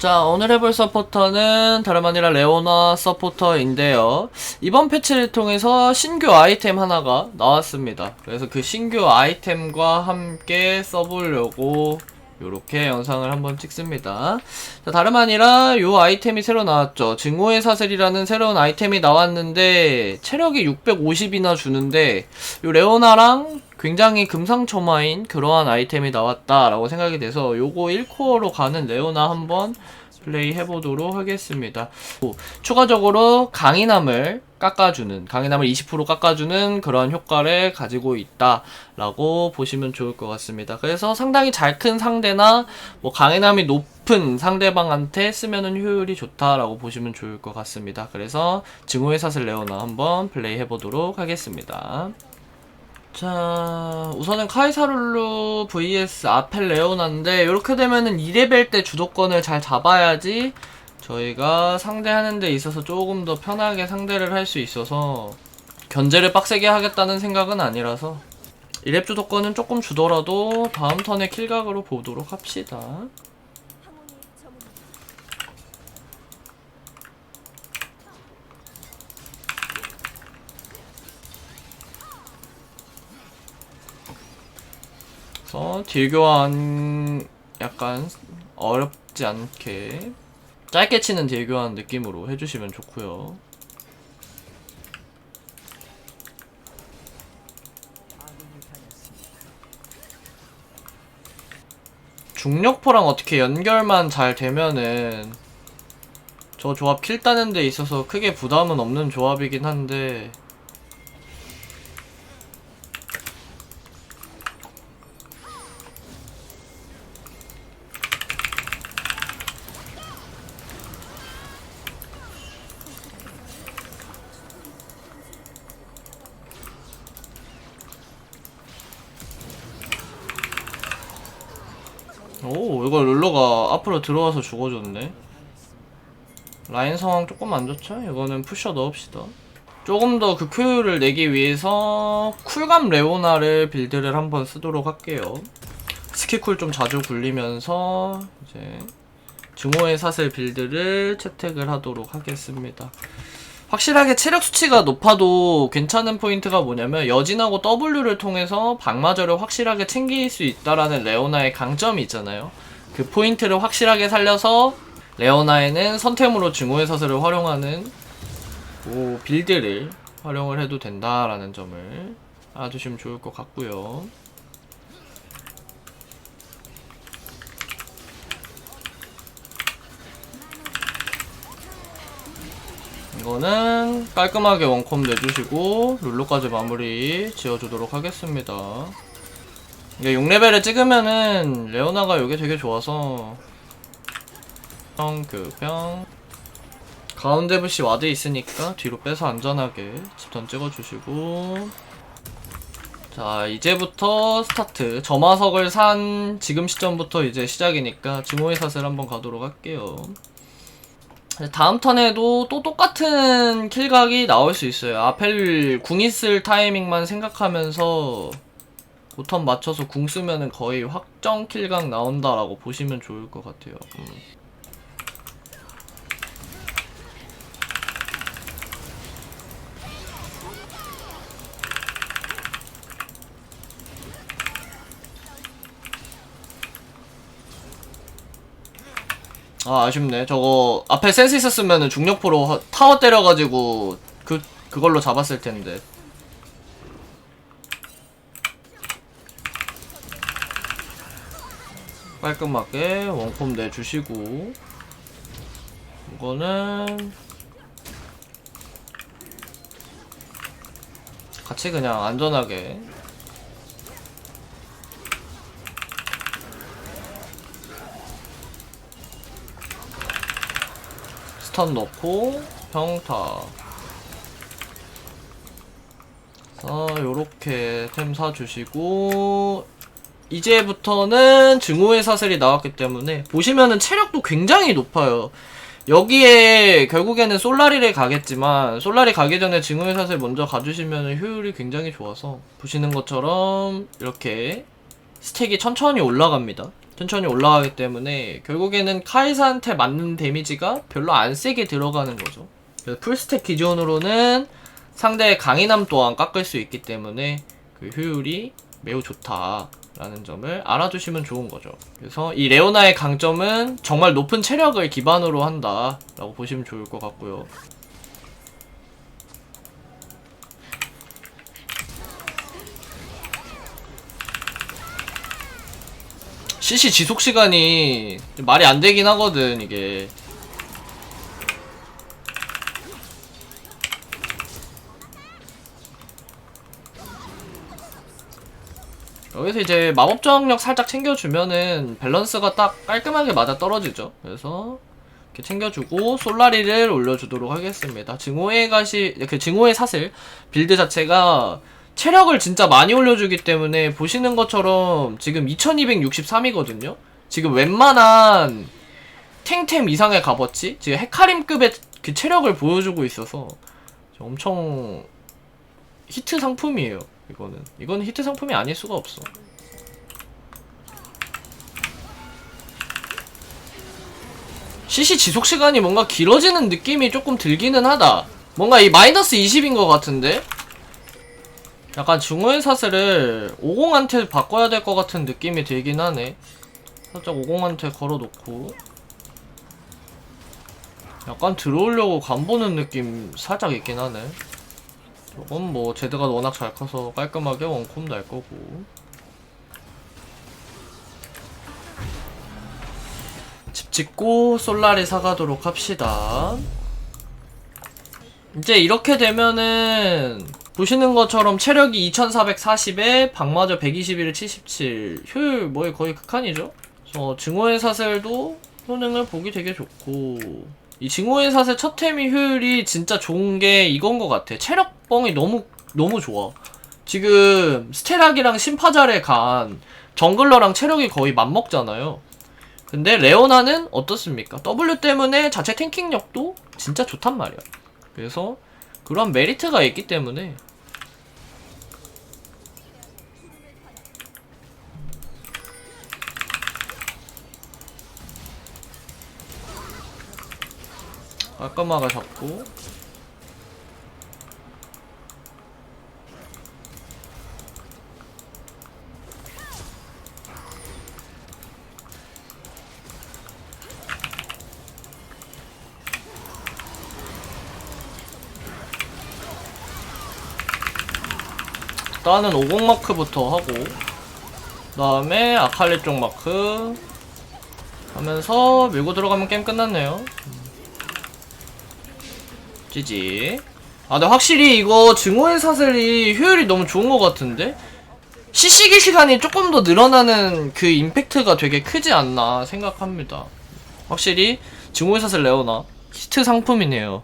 자, 오늘 해볼 서포터는 다름 아니라 레오나 서포터인데요. 이번 패치를 통해서 신규 아이템 하나가 나왔습니다. 그래서 그 신규 아이템과 함께 써보려고 요렇게 영상을 한번 찍습니다. 자, 다름 아니라 요 아이템이 새로 나왔죠. 증오의 사슬이라는 새로운 아이템이 나왔는데 체력이 650이나 주는데 요 레오나랑 굉장히 금상첨화인 그러한 아이템이 나왔다라고 생각이 돼서 요거 1코어로 가는 레오나 한번 플레이 해보도록 하겠습니다. 오, 추가적으로 강인함을 깎아주는 강인함을 20% 깎아주는 그런 효과를 가지고 있다라고 보시면 좋을 것 같습니다. 그래서 상당히 잘 큰 상대나 뭐 강인함이 높은 상대방한테 쓰면은 효율이 좋다라고 보시면 좋을 것 같습니다. 그래서 증오의 사슬 레오나 한번 플레이 해보도록 하겠습니다. 자, 우선은 카이사룰루 vs 아펠 레오나인데, 이렇게 되면은 2레벨 때 주도권을 잘 잡아야지 저희가 상대하는 데 있어서 조금 더 편하게 상대를 할 수 있어서 견제를 빡세게 하겠다는 생각은 아니라서 2렙 주도권은 조금 주더라도 다음 턴에 킬각으로 보도록 합시다. 그래서 딜 교환 약간 어렵지 않게 짧게 치는 딜 교환 느낌으로 해주시면 좋고요. 중력포랑 어떻게 연결만 잘 되면은 저 조합 킬 따는 데 있어서 크게 부담은 없는 조합이긴 한데 오 이거 룰러가 앞으로 들어와서 죽어줬네. 라인 상황 조금 안 좋죠? 이거는 푸셔 넣읍시다. 조금 더그 효율을 내기 위해서 쿨감 레오나를 빌드를 한번 쓰도록 할게요. 스키쿨 좀 자주 굴리면서 이제 증오의 사슬 빌드를 채택을 하도록 하겠습니다 확실하게 체력 수치가 높아도 괜찮은 포인트가 뭐냐면 여진하고 W를 통해서 방마저를 확실하게 챙길 수 있다라는 레오나의 강점이 있잖아요. 그 포인트를 확실하게 살려서 레오나에는 선템으로 증오의 사슬을 활용하는 그 빌드를 활용을 해도 된다라는 점을 알아두시면 좋을 것 같고요. 이거는 깔끔하게 원콤 내주시고 룰루까지 마무리 지어주도록 하겠습니다. 이게 6레벨을 찍으면은 레오나가 이게 되게 좋아서 평교평 가운데 부시 와드 있으니까 뒤로 빼서 안전하게 집턴 찍어주시고. 자 이제부터 스타트. 점화석을 산 지금 시점부터 이제 시작이니까 증오의 사슬 한번 가도록 할게요 다음 턴에도 또 똑같은 킬각이 나올 수 있어요. 아펠 궁 있을 타이밍만 생각하면서 고턴 맞춰서 궁 쓰면은 거의 확정 킬각 나온다라고 보시면 좋을 것 같아요. 음. 아 아쉽네. 저거 앞에 센스 있었으면은 중력포로 허- 타워 때려가지고 그 그걸로 잡았을 텐데. 깔끔하게 원콤 내주시고 이거는 같이 그냥 안전하게 스턴 넣고 평타. 자 요렇게 템 사주시고 이제부터는 증오의 사슬이 나왔기 때문에 보시면은 체력도 굉장히 높아요. 여기에 결국에는 솔라리를 가겠지만 솔라리 가기 전에 증오의 사슬 먼저 가주시면 효율이 굉장히 좋아서 보시는 것처럼 이렇게 스택이 천천히 올라갑니다 천천히 올라가기 때문에 결국에는 카이사한테 맞는 데미지가 별로 안 세게 들어가는 거죠. 그래서 풀스택 기준으로는 상대의 강인함 또한 깎을 수 있기 때문에 그 효율이 매우 좋다라는 점을 알아두시면 좋은 거죠. 그래서 이 레오나의 강점은 정말 높은 체력을 기반으로 한다라고 보시면 좋을 것 같고요. CC 지속 시간이 좀 말이 안 되긴 하거든 이게. 여기서 이제 마법 저항력 살짝 챙겨주면은 밸런스가 딱 깔끔하게 맞아 떨어지죠. 그래서 이렇게 챙겨주고 솔라리를 올려주도록 하겠습니다. 증오의 가시 그 증오의 사슬 빌드 자체가 체력을 진짜 많이 올려주기 때문에 보시는 것처럼 지금 2263이거든요. 지금 웬만한 탱템 이상의 값어치 지금 헤카림급의 그 체력을 보여주고 있어서 엄청 히트 상품이에요. 이거는 이건 히트 상품이 아닐 수가 없어. CC 지속 시간이 뭔가 길어지는 느낌이 조금 들기는 하다. 뭔가 이 마이너스 20인 것 같은데? 약간 중후의 사슬을 50한테 바꿔야 될 것 같은 느낌이 들긴 하네. 살짝 50한테 걸어놓고. 약간 들어오려고 간 보는 느낌 살짝 있긴 하네. 저건 뭐 제드가 워낙 잘 커서 깔끔하게 원콤 날 거고 집 짓고 솔라리 사가도록 합시다 이제 이렇게 되면은 보시는 것처럼 체력이 2440에 방마저 121에 77 효율 뭐에 거의 극한이죠 그래서 증오의 사슬도 효능을 보기 되게 좋고 이 증오의 사슬 첫 템이 효율이 진짜 좋은 게 이건 것 같아. 체력 뻥이 너무 너무 좋아. 지금 스테락이랑 심파잘에 간 정글러랑 체력이 거의 맞먹잖아요. 근데 레오나는 어떻습니까? W 때문에 자체 탱킹력도 진짜 좋단 말이야. 그래서 그런 메리트가 있기 때문에 깔끔하게 잡고. 일단은 50 마크부터 하고 그 다음에 아칼리 쪽 마크 하면서 밀고 들어가면 게임 끝났네요 지지. 아, 근데 확실히 이거 증오의 사슬이 효율이 너무 좋은 것 같은데? CC기 시간이 조금 더 늘어나는 그 임팩트가 되게 크지 않나 생각합니다. 확실히 증오의 사슬 레오나 히트 상품이네요.